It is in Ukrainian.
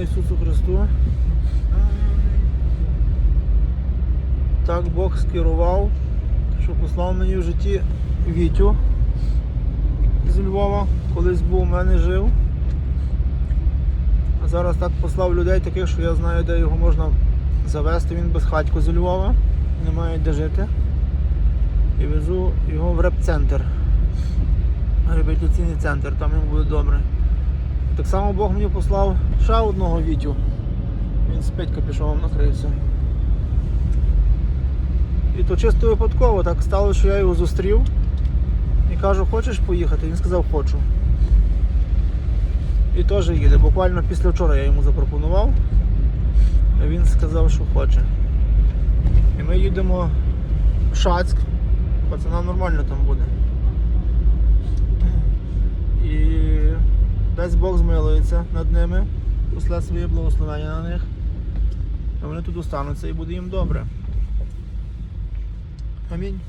Ісусу Христу. Так Бог скерував, що послав мені в житті Вітю з Львова, колись був у мене жив. А зараз так послав людей таких, що я знаю, де його можна завести. Він безхатько з Львова, немає де жити. І везу його в реп-центр. Реабілітаційний центр, там йому буде добре. Так само Бог мені послав ще одного Вітю. Він з Петька пішов накрився. І то чисто випадково так стало, що я його зустрів і кажу, хочеш поїхати? Він сказав, хочу. І теж їде. Буквально після вчора я йому запропонував. А він сказав, що хоче. І ми їдемо в Шацьк. Пацанам нормально там буде. Дасть Бог змилується над ними, після своє благословення на них. А вони тут остануться і буде їм добре. Амінь.